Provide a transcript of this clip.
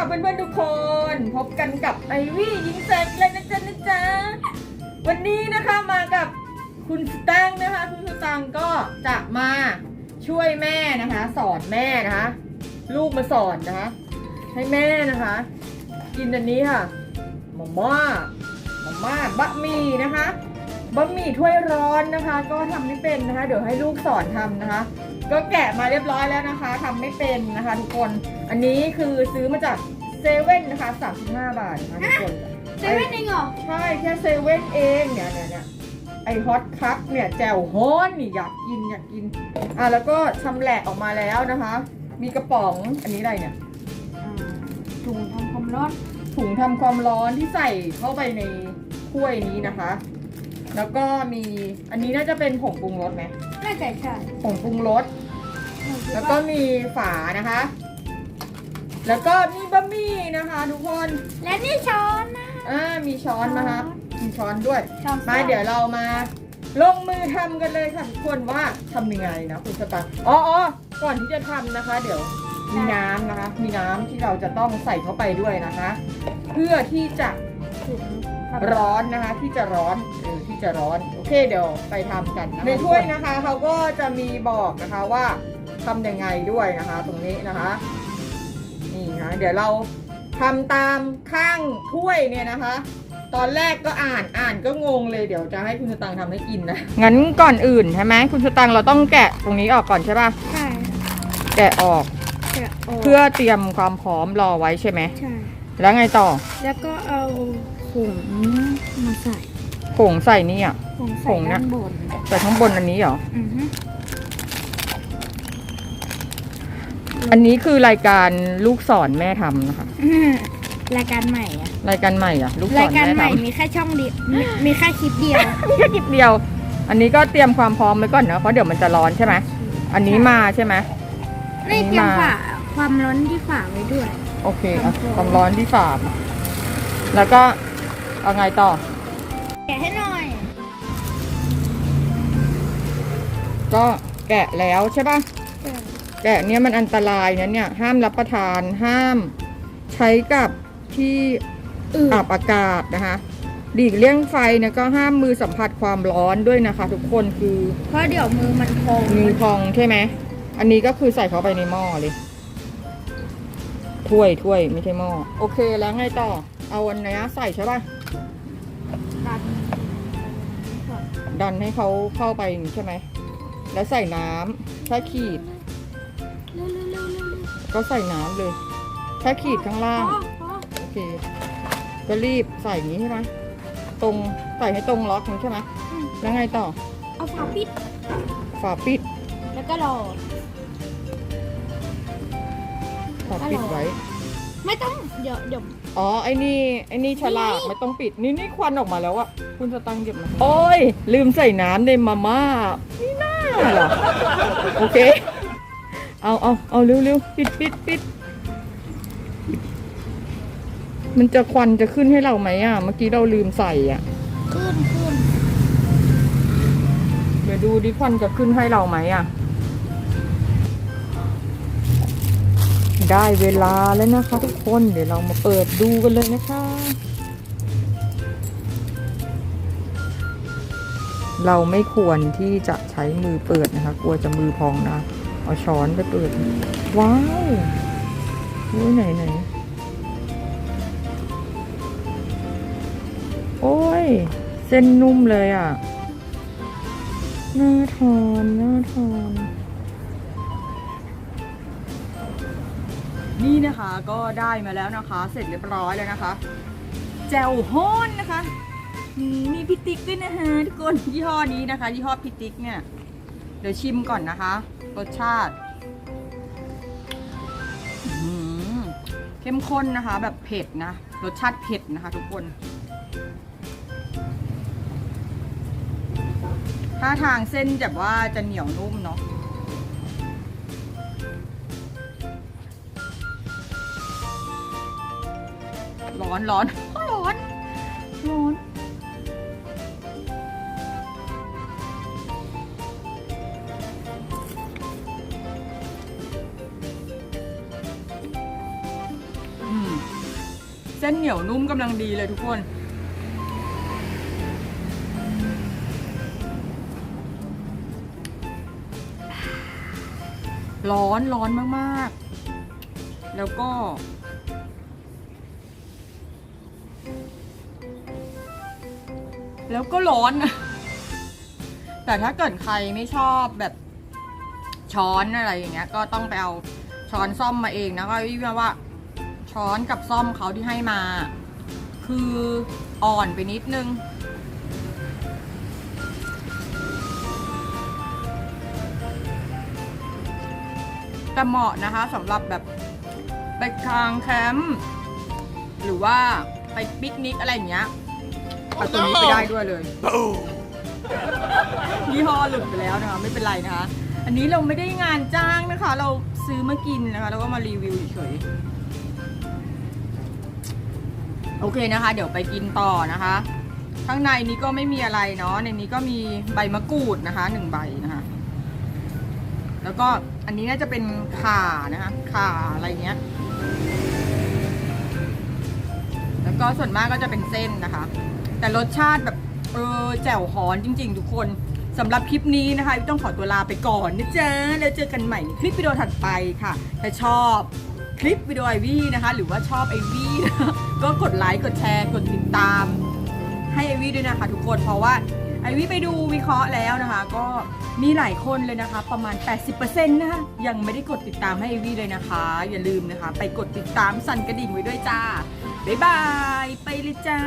ค่ะเพื่อนๆทุกคน พบกันกับไอวี่ยิงแสงเลยนะจ๊ะนะจ๊ะวันนี้นะคะมากับคุณสตังนะคะ คุณสตังก็จะมาช่วยแม่นะคะ สอนแม่นะคะ ลูกมาสอนนะคะ ให้แม่นะคะ กินอันนี้ค่ะมาม่ามาม่าบะหมี่นะคะ บะหมี่ถ้วยร้อนนะคะ ก็ทำไม่เป็นนะคะ เดี๋ยวให้ลูกสอนทำนะคะ ก็แกะมาเรียบร้อยแล้วนะคะทำไม่เป็นนะคะทุกคน อันนี้คือซื้อมาจากเซเว่นนะคะ35บาทนะคะทุกคนเซเว่นเองเหรอ ใช่แค่เซเว่นเองเนี่ยเนี่ยเนี่ยไอฮอตคัพเนี่ยแจ่วฮ้อนนี่อยากกินอยากกิน อะแล้วก็ชำแหละออกมาแล้วนะคะ มีกระป๋องอันนี้อะไรเนี่ยอ่าถุงทำความร้อนถุงทำความร้อนที่ใส่เข้าไปในถ้วยนี้นะคะ แล้วก็มีอันนี้น่าจะเป็นผงปรุงรสไหมน่าจะใช่ผงปรุงรสแล้วก็มีฝานะคะ แล้วก็มีบะหมี่นะคะทุกคนและนี่ช้อนนะอ่ามีช้อนนะคะมีช้อนด้วยช้อนมาเดี๋ยวเรามาลงมือทำกันเลยค่ะทุกคนว่าทำยังไงนะคุณสตาร์อ๋ออ๋อก่อนที่จะทำนะคะ เดี๋ยวมีน้ำนะคะ มีน้ำที่เราจะต้องใส่เข้าไปด้วยนะคะ เพื่อที่จะถุง ร้อนนะคะ ที่จะร้อนเออที่จะร้อน โอเคเดี๋ยวไปทำกันนะคะในถ้วยนะคะเขาก็จะมีบอกนะคะว่าทำยังไงด้วยนะคะ ตรงนี้นะคะ นี่นะเดี๋ยวเราทำตามข้างถ้วยเนี่ยนะคะ ตอนแรกก็อ่านอ่านก็งงเลยเดี๋ยวจะให้คุณสตังค์ทำให้กินนะงั้นก่อนอื่นใช่ไหมคุณสตังค์เราต้องแกะตรงนี้ออกก่อนใช่ป่ะใช่แกะออกแกะออกเพื่อเตรียมความพร้อมรอไว้ใช่ไหมใช่ แล้วไงต่อ แล้วก็เอา ถุงมาใส่ผงใส่นี่อะถุงผใส่งนะด้านบนใส่ข้างบนอันนี้เหรอ อือฮึอันนี้คือรายการลูกสอนแม่ทำนะคะรายการใหม่อะรายการใหม่อะ ลูกสราอยนการแม่ใหม่ทำมีแค่ช่องเดียวมีมีแค่คลิปเดียวมีแค่จิบเดียว อันนี้ก็เตรียมความพร้อมไว้ก่อนนะเพราะเดี๋ยวมันจะร้อนใช่ไหมอันนี้มาใช่ไหม นี่เตรียมมาฝาความร้อนที่ฝาไว้ด้วย โอเคอะความร้อนความร้อนที่ฝาแล้วก็ เอาไงต่อ แกะให้หน่อย ก็แกะแล้วใช่ป่ะ แกะเนี่ยมันอันตรายนะเนี่ย ห้ามรับประทานห้าม ใช้กับที่อืดอับอากาศนะคะหลีกเลี่ยงไฟเนี่ยก็ห้ามมือสัมผัสความร้อนด้วยนะคะ ทุกคนคือเพราะเดี๋ยวมือมันพองมือพองใช่ไหมอันนี้ก็คือใส่เข้าไปในหม้อเลยถ้วยถ้วยไม่ใช่หม้อโอเคแล้วไงต่อ เอาอันเนี้ยใส่ใช่ป่ะ ดันให้เขาเข้าไปอย่างนี้ใช่ไหม แล้วใส่น้ำแค่ขีดเร็วๆเร็วๆเร็วก็ใส่น้ำเลยแค่ขีดข้างๆล่างพอพอโอเค ก็รีบใส่อย่างนี้ใช่ไหม ตรงใส่ให้ตรงล็อกนี้ใช่ไหมอืมแล้วไงต่อ เอาฝาปิด ฝาปิด แล้วก็รอฝาปิดไว้ ไม่ต้อง เดี๋ยวเดี๋ยว อ๋อ ไอ้นี่ ไอ้นี่ฉลากนี่ไม่ต้องปิด นี่นี่ควันออกมาแล้วอะคุณสตังค์เก็บมา โอ้ย ลืมใส่น้ำในมาม่า นี่น่าเหรอ โอเค เอาเอาเอาเร็วเร็วปิดปิดปิด มันจะควันจะขึ้นให้เราไหมอะเมื่อกี้เราลืมใส่อะขึ้นขึ้น เดี๋ยวดูดิควันจะขึ้นให้เราไหมอะ ได้เวลาแล้วนะคะทุกคน เดี๋ยวเรามาเปิดดูกันเลยนะคะ เราไม่ควรที่จะใช้มือเปิดนะคะ กลัวจะมือพองนะ เอาช้อนไปเปิด ว้าวอุ้ยไหนไหนโอ้ย เส้นนุ่มเลยอะ น่าทานน่าทาน นี่นะคะก็ได้มาแล้วนะคะ เสร็จเรียบร้อยแล้วนะคะแจ่วฮ้อนนะคะนี่มีพิติกด้วยนะฮะทุกคนยี่ห้อนี้นะคะ ยี่ห้อพิติกเนี่ย เดี๋ยวชิมก่อนนะคะรสชาติเข้มข้นนะคะ แบบเผ็ดนะรสชาติเผ็ดนะคะทุกคนถ้าทางเส้นแบบว่าจะเหนียวนุ่มเนาะ ร้อนร้อนร้อนร้อนเส้นเหนียวนุ่มกำลังดีเลยทุกคนร้อนร้อนมาก ๆ แล้วก็ แล้วก็ร้อน แต่ถ้าเกิดใครไม่ชอบแบบช้อนอะไรอย่างเงี้ย ก็ต้องไปเอาช้อนซ่อมมาเองนะก็วิวว่า ช้อนกับซ่อมเขาที่ให้มา คืออ่อนไปนิดนึงแต่เหมาะนะคะสำหรับแบบไปกลางแคมป์หรือว่าไปปิกนิกอะไรอย่างเงี้ย เอาตัวนี้ไปได้ด้วยเลยยี่ห้อหลุดไปแล้วนะคะไม่เป็นไรนะคะ อันนี้เราไม่ได้งานจ้างนะคะ เราซื้อมากินนะคะ แล้วก็มารีวิวเฉยๆโอเคนะคะ เดี๋ยวไปกินต่อนะคะ ข้างในนี้ก็ไม่มีอะไรเนาะในนี้ก็มีใบมะกรูดนะคะหนึ่งใบนะคะ แล้วก็อันนี้น่าจะเป็นข่านะคะข่าอะไรเงี้ย แล้วก็ส่วนมากก็จะเป็นเส้นนะคะ แต่รสชาติแบบเออแจ่วฮอนจริง ๆ ทุกคนสำหรับคลิปนี้นะคะต้องขอตัวลาไปก่อนนะจ๊ะแล้วเจอกันใหม่ในคลิปวิดีโอถัดไปค่ะ ถ้าชอบคลิปวิดีโอไอวี่นะคะ หรือว่าชอบไอวี่ก็กดไลค์กดแชร์กดติดตาม ให้ไอวี่ด้วยนะคะ ทุกคนเพราะว่าไอวี่ไปดูวิเคราะห์แล้วนะคะ ก็มีหลายคนเลยนะคะ ประมาณ 80%นะคะยังไม่ได้กดติดตามให้ไอวี่เลยนะคะ อย่าลืมนะคะ ไปกดติดตามสั่นกระดิ่งไว้ด้วยจ้าบ๊ายบายไปเลยจ้า